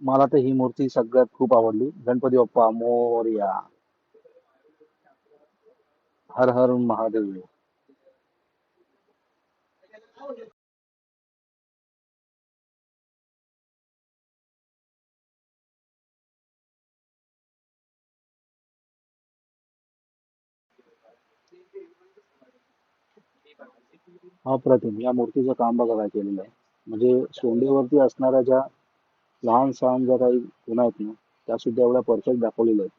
मला तर ही मूर्ती सगळ्यात खूप आवडली. गणपती बाप्पा मोर्या हर हर महादेव. अप्रतिम. या मूर्तीचं काम बघा काय केलेलं आहे. म्हणजे सोंडेवरती असणाऱ्या ज्या लहान सहान ज्या काही गुन्हा आहेत ना त्या सुद्धा एवढ्या परफेक्ट दाखवलेल्या आहेत.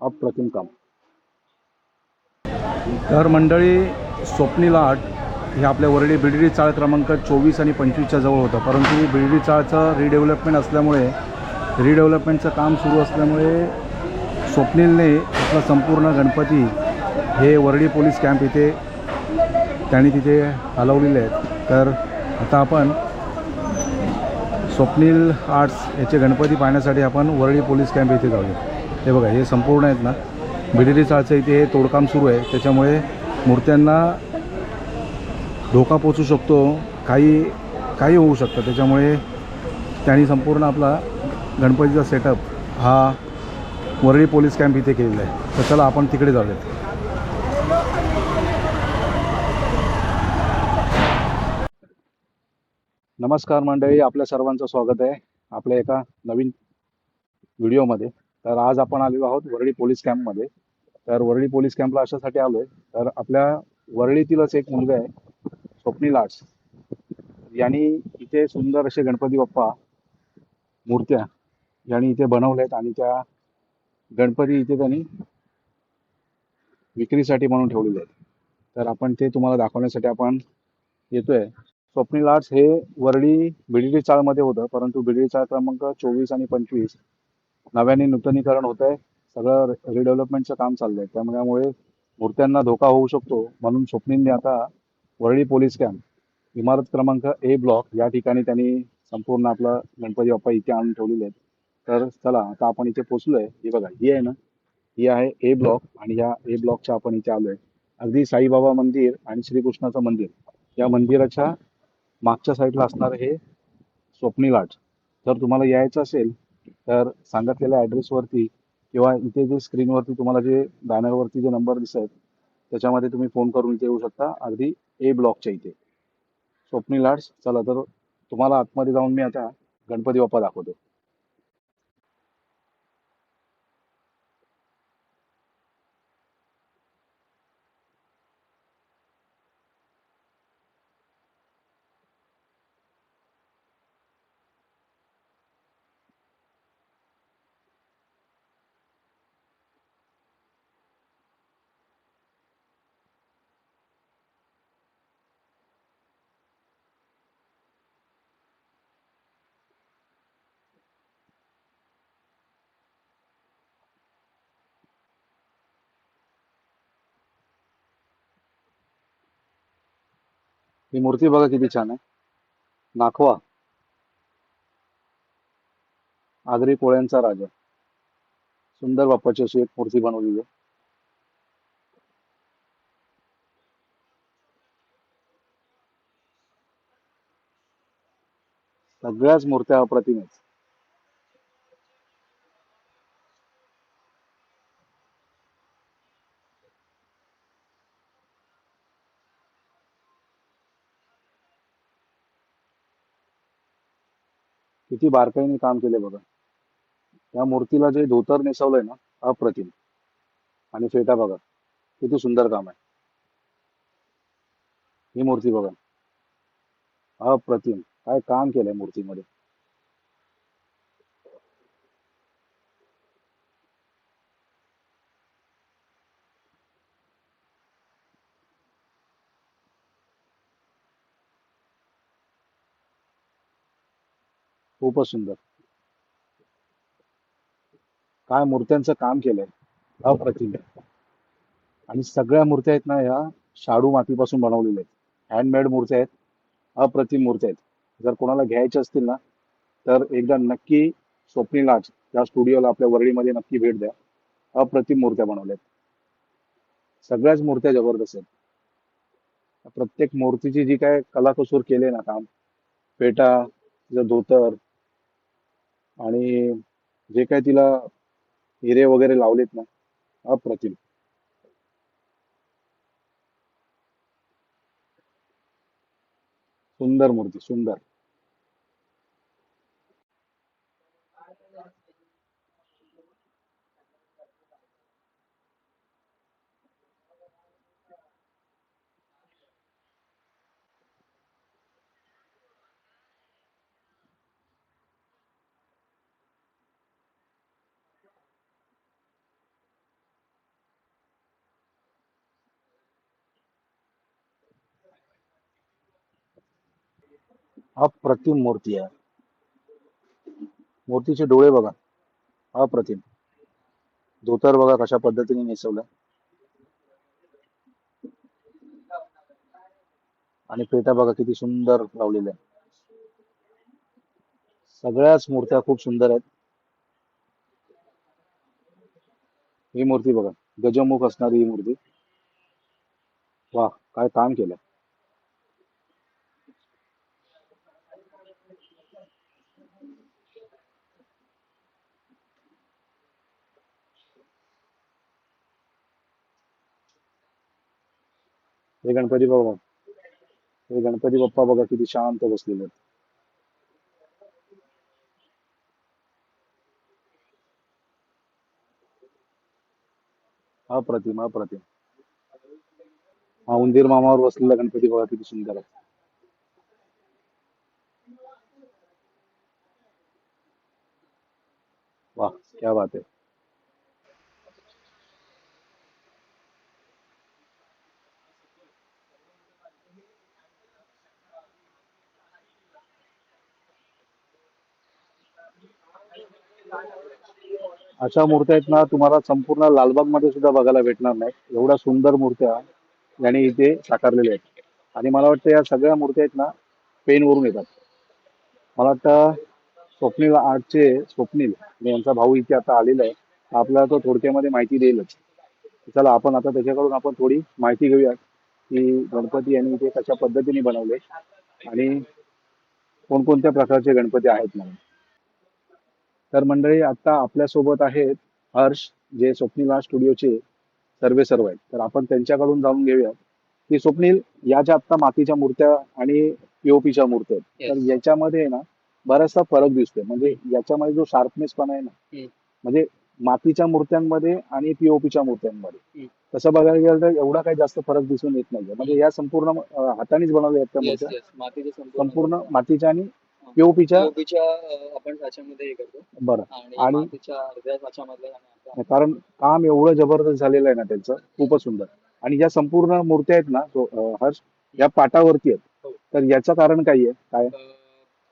अप्रतिम काम. तर मंडळी स्वप्नील आर्ट हे आपल्या वरळी बिडरी चाळ क्रमांक चोवीस आणि पंचवीसच्या जवळ होतं. परंतु बिडरी चाळचं रिडेव्हलपमेंट असल्यामुळे रिडेव्हलपमेंटचं काम सुरू असल्यामुळे स्वप्नीलने आपला संपूर्ण गणपती हे वरळी पोलीस कॅम्प इथे त्यांनी तिथे हलवलेले आहेत. तर आता आपण स्वप्नील आर्ट्स याचे गणपती पाहण्यासाठी आपण वरळी पोलीस कॅम्प इथे जाऊया. हे बघा हे संपूर्ण आहेत ना. बिडिरी चाळचं इथे हे तोडकाम सुरू आहे. त्याच्यामुळे मूर्त्यांना धोका पोचू शकतो काही काही होऊ शकतं. त्याच्यामुळे त्यांनी संपूर्ण आपला गणपतीचा सेटअप हा वरळी पोलीस कॅम्प इथे केलेला आहे. तर चला आपण तिकडे जाऊयात. नमस्कार मंडळी आपल्या सर्वांचं स्वागत आहे आपल्या एका नवीन व्हिडिओमध्ये. तर आज आपण आलेलो आहोत वरळी पोलीस कॅम्पमध्ये. तर वरळी पोलीस कॅम्पला अशासाठी आलोय. तर आपल्या वरळीतीलच एक मुलगा आहे स्वप्नील आर्ट्स यांनी इथे सुंदर असे गणपती बाप्पा मूर्त्या यांनी इथे बनवल्या आहेत आणि त्या गणपती इथे त्यांनी विक्रीसाठी म्हणून ठेवलेले आहेत. तर आपण ते तुम्हाला दाखवण्यासाठी आपण येतोय. स्वप्नील आर्ट्स हे वरळी बिडली चाळमध्ये होतं परंतु बिडली चाळ क्रमांक चोवीस आणि पंचवीस नव्याने नूतनीकरण होत आहे सगळं रिडेव्हलपमेंटचं काम चाललंय. त्यामुळे मूर्त्यांना धोका होऊ शकतो. म्हणून स्वप्नीलने आता वरळी पोलीस कॅम्प इमारत क्रमांक ए ब्लॉक या ठिकाणी त्यांनी संपूर्ण आपलं गणपती बाप्पा इथे आणून ठेवलेले आहेत. तर चला आता आपण इथे पोचलोय. ही बघा ही आहे ना? ही आहे ए ब्लॉक आणि ह्या ए ब्लॉकच्या आपण इथे आलोय. अगदी साईबाबा मंदिर आणि श्रीकृष्णाचं मंदिर. या मंदिराच्या मागच्या साईडला असणार हे स्वप्नील आर्ट जर तुम्हाला यायचं असेल तर सांगितलेल्या ॲड्रेसवरती किंवा इथे जे स्क्रीनवरती तुम्हाला जे बॅनरवरती जे नंबर दिसत आहेत त्याच्यामध्ये तुम्ही फोन करून इथे येऊ शकता. अगदी ए ब्लॉकच्या इथे. स्वप्नी लाट्स चला तर तुम्हाला आतमध्ये जाऊन मी आता गणपती बाप्पा दाखवतो. ही मूर्ती बघा किती छान आहे. नाखवा. आगरी कोळ्यांचा राजा. सुंदर बाप्पाची अशी एक मूर्ती बनवली आहे. सगळ्याच मूर्त्या अप्रतिम आहेत किती बारकाईने काम केले बघा. त्या मूर्तीला जे धोतर नेसवलंय ना अप्रतिम. आणि फेटा बघा किती सुंदर काम आहे. ही मूर्ती बघा. अप्रतिम. काय काम केलंय मूर्तीमध्ये. खूपच सुंदर. काय मूर्त्यांचं काम केलंय. अप्रतिम. आणि सगळ्या मूर्त्या आहेत ना या शाडू मातीपासून बनवलेल्या आहेत. हँडमेड मूर्त्या आहेत अप्रतिम मूर्त्या आहेत. जर कोणाला घ्यायच्या असतील ना तर एकदा नक्की स्वप्नील आर्ट्स या स्टुडिओला आपल्या वरळीमध्ये नक्की भेट द्या. अप्रतिम मूर्त्या बनवल्यात सगळ्याच मूर्त्या जबरदस्त आहेत. प्रत्येक मूर्तीची जी काय कलाकसूर केले ना काम पेटा तिचं धोतर आणि जे काय तिला हिरे वगैरे लावलेत ना अप्रतिम. सुंदर मूर्ती सुंदर. अप्रतिम मूर्ती आहे. मूर्तीचे डोळे बघा. अप्रतिम. धोतर बघा कशा पद्धतीने नेसवलं आणि पेटा बघा किती सुंदर लावलेल्या आहे सगळ्याच मूर्त्या खूप सुंदर आहेत. ही मूर्ती बघा. गजमुख असणारी ही मूर्ती. वा काय काम केलं हे गणपती बघा हे गणपती बाप्पा बघा किती शांत बसलेले आहेत. अप्रतिम अप्रतिम हा उंदीर मामावर बसलेला गणपती बघा किती सुंदर आहे. वाह, क्या बात है अशा मूर्त्या आहेत ना तुम्हाला संपूर्ण लालबागमध्ये सुद्धा बघायला भेटणार नाही. एवढ्या सुंदर मूर्त्या यांनी इथे साकारलेल्या आहेत. आणि मला वाटतं या सगळ्या मूर्त्या आहेत ना पेन वरून येतात. मला वाटतं स्वप्नील आर्टचे स्वप्नील म्हणजे यांचा भाऊ इथे आता आलेला आहे. आपल्याला तो थोडक्यामध्ये माहिती देईलच. चला आपण आता त्याच्याकडून आपण थोडी माहिती घेऊया की गणपती यांनी इथे कशा पद्धतीने बनवले आणि कोणकोणत्या प्रकारचे गणपती आहेत म्हणून. तर मंडळी आता आपल्यासोबत आहेत हर्ष जे स्वप्नील स्टुडिओचे सर्वे सर्व आहेत. तर आपण त्यांच्याकडून जाणून घेऊया की स्वप्नील या ज्या आता मातीच्या मूर्त्या आणि पीओपीच्या मूर्त्या आहेत तर. याच्यामध्ये ना बराचसा फरक दिसतोय. म्हणजे याच्यामध्ये जो शार्पनेस पण आहे ना. म्हणजे मातीच्या मूर्त्यांमध्ये आणि पीओपीच्या मूर्त्यांमध्ये. तसं बघायला गेलं तर एवढा काही जास्त फरक दिसून येत नाहीये. म्हणजे या संपूर्ण हातानेच बनवल्या आहेत त्या मूर्त्या. संपूर्ण मातीच्या आणि पीओपीच्या पीओपीच्या आपण साच्यामध्ये हे करतो. बरं. आणि आणि- मातीच्या अर्ध्या साच्यामधल्या आणि अर्ध्या- कारण काम एवढं जबरदस्त झालेलं आहे ना त्यांचं खूपच सुंदर. आणि ज्या संपूर्ण मूर्त्या आहेत ना तो अं, हर्ष या पाटावरती आहेत. हो. तर याचं कारण काय आहे? काय? अं,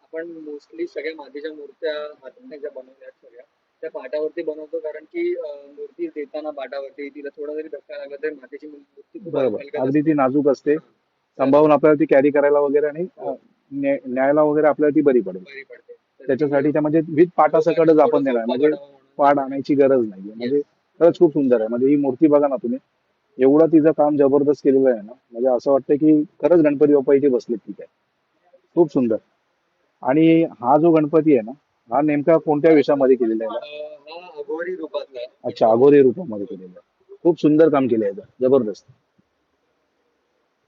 आपण मोस्टली सगळ्या मातीच्या मूर्त्या हाताने ज्या बनवल्या आहेत सगळ्या त्या पाटावरती बनवतो कारण की अं, मूर्ती देताना पाटावरती तिला थोडा जरी धक्का लागला तरी मातीची मूर्ती खूप बरोबर. अगदी. ती नाजूक असते. सांभाळून आपल्याला ती कॅरी करायला वगैरे आणि अं, न्या- न्यायला वगैरे आपल्याला ती बरी पडेल. बरी पडते. तर त्याच्यासाठी त्या म्हणजे विथ पाटासकटच आपण देणार. म्हणजे पाड आणायची गरज नाहीये. म्हणजे खरंच खूप सुंदर आहे. म्हणजे ही मूर्ती बघा ना तुम्ही. एवढं तिचं काम जबरदस्त केलेलं आहे ना. म्हणजे असं वाटतं की खरंच गणपती बाप्पा इथे बसलेत तिथे खूप सुंदर. आणि हा जो गणपती आहे ना हा नेमका कोणत्या वेशामध्ये केलेला आहे? अं, हा अघोरी रूपातला आहे. अच्छा अघोरी रूपामध्ये केलेला आहे. खूप सुंदर काम केलं आहे याचं. जबरदस्त.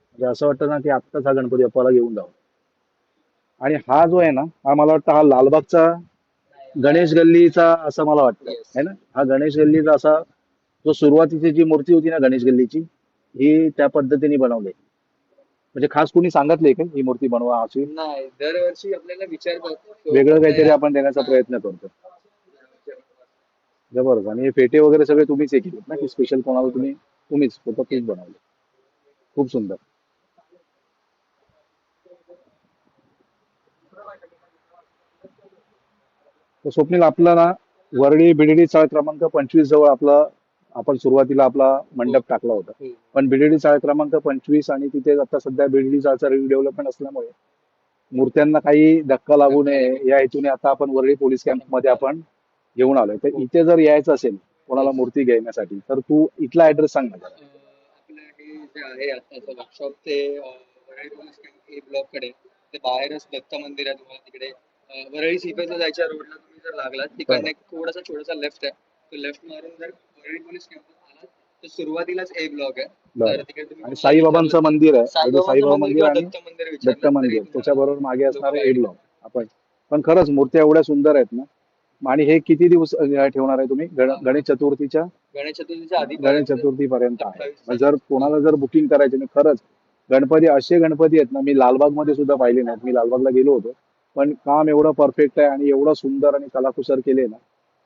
म्हणजे असं वाटतं ना की आत्ताच हा गणपती बाप्पाला घेऊन जावं. आणि हा जो आहे ना हा मला वाटतं हा लालबागचा गणेश गल्लीचा असं मला वाटतं. है ना? हा गणेश गल्लीचा असा जो सुरुवातीची जी मूर्ती होती ना गणेश गल्लीची ही त्या पद्धतीने बनवली. म्हणजे खास कोणी सांगितले का ही मूर्ती बनवा अशी? नाही दरवर्षी आपल्याला विचारतात तो वेगळं काहीतरी आपण देण्याचा प्रयत्न करतो. जबरदस्त. आणि हे फेटे वगैरे सगळे तुम्हीच हे केलेत ना? की स्पेशल कोणाला तुम्ही तुम्हीच स्वतः तुम्हीच बनवले. खूप सुंदर. तर स्वप्नील आपला ना वरळी बिडडी चाळ क्रमांक पंचवीस जवळ आपला आपण सुरुवातीला आपला मंडप टाकला होता. पण बिडडी चाळ क्रमांक पंचवीस आणि तिथे आता सध्या बिडडी चाळचा रिडेव्हलपमेंट असल्यामुळे मूर्त्यांना काही धक्का लागू नये या हेतूने आता आपण वरळी पोलीस कॅम्पमध्ये आपण घेऊन आलोय. तर इथे जर यायचं असेल कोणाला मूर्ती घेण्यासाठी तर तू इथला ऍड्रेस सांग ना जे आहे वर्कशॉप ते वरळी पोलीस ब्लॉककडे ते बाहेरच दत्त मंदिर आहे तुम्हाला तिकडे. वरळी सीपेला जायच्या रोडला तुम्ही जर लागलात तिकडनं थोडासा छोटासा लेफ्ट आहे. तो लेफ्ट मारून जर वरळी पोलीस कॅम्पस आलात तर सुरुवातीलाच ए ब्लॉक आहे. बरं. तर तिकडे तुम्ही आणि साईबाबांचं मंदिर आहे. साईबाबा मंदिर आणि दत्त मंदिर विचारलं दत्त तरी मंदिर तुम्हाला त्याच्याबरोबर मागे असणारे एड ब्लॉक आपण पण खरंच मूर्त्या एवढ्या सुंदर आहेत ना. आणि हे किती दिवस अं, ठेवणार आहे तुम्ही? गण- गणेश चतुर्थीच्या? गणेश चतुर्थीच्या आधी गणेश चतुर्थी पर्यंत आहे. मग जर कोणाला जर बुकिंग करायचे ना खरंच गणपती असे गणपती आहेत ना मी लालबागमध्ये सुद्धा पाहिले नाहीत. मी लालबागला गेलो होतो. पण काम एवढं परफेक्ट आहे आणि एवढं सुंदर आणि कलाकुसर केले ना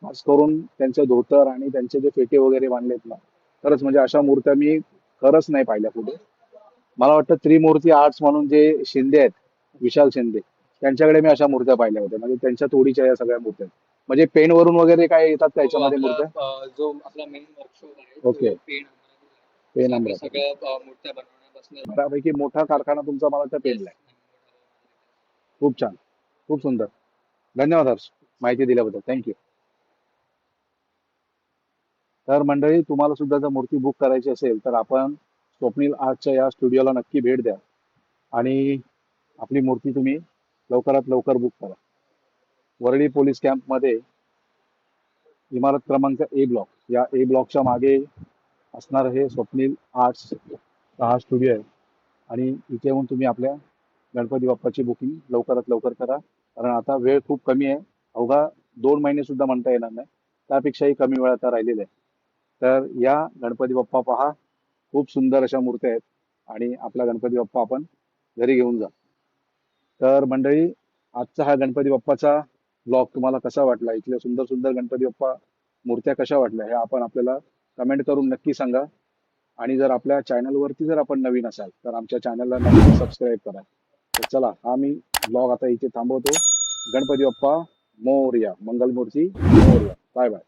खास करून त्यांचे धोतर आणि त्यांचे जे फेटे वगैरे बांधलेत ना खरंच म्हणजे अशा मूर्त्या मी खरंच नाही पाहिल्या कुठे मला वाटतं त्रिमूर्ती आर्ट्स म्हणून जे शिंदे आहेत विशाल शिंदे त्यांच्याकडे मी अशा मूर्त्या पाहिल्या होत्या. म्हणजे त्यांच्या तोडीच्या या सगळ्या मूर्त्या. म्हणजे पेन वरून वगैरे काय येतात का याच्यामध्ये आपला, मूर्त्या जो आपला मेन वर्कशॉप आहे. तो पेन पेन आपलं अमरावती. सगळं अं, मूर्त्या बनवण्यापासून. बऱ्यापैकी मोठा कारखाना तुमचा मला वाटतं पेनला आहे. खूप छान. खूप सुंदर. धन्यवाद हर्ष माहिती दिल्याबद्दल. थँक्यू तर मंडळी तुम्हाला सुद्धा जर मूर्ती बुक करायची असेल तर आपण स्वप्नील आर्टच्या या स्टुडिओला नक्की भेट द्या. आणि आपली मूर्ती तुम्ही लवकरात लवकर बुक करा. वरळी पोलीस कॅम्पमध्ये इमारत क्रमांक ए ब्लॉक या ए ब्लॉकच्या मागे असणार हे स्वप्नील आर्ट्स हा स्टुडिओ आहे. आणि इथे येऊन तुम्ही आपल्या गणपती बाप्पाची बुकिंग लवकरात लवकर करा. कारण आता वेळ खूप कमी आहे. अवघा दोन महिने सुद्धा म्हणता येणार नाही. त्यापेक्षाही कमी वेळ आता राहिलेला आहे. तर या गणपती बाप्पा पहा. खूप सुंदर अशा मूर्त्या आहेत. आणि आपला गणपती बाप्पा आपण घरी घेऊन जा. तर मंडळी आजचा हा गणपती बाप्पाचा ब्लॉग तुम्हाला कसा वाटला? इथल्या सुंदर सुंदर गणपती बाप्पा मूर्त्या कशा वाटल्या? हे आपण आपल्याला कमेंट करून नक्की सांगा. आणि जर आपल्या चॅनलवरती जर आपण नवीन असाल तर आमच्या चॅनलला नक्की सबस्क्राईब करा. तर चला हा मी ब्लॉग आता इथे थांबवतो. गणपती बाप्पा मोर्या मंगलमूर्ती मोर्या. Bye bye.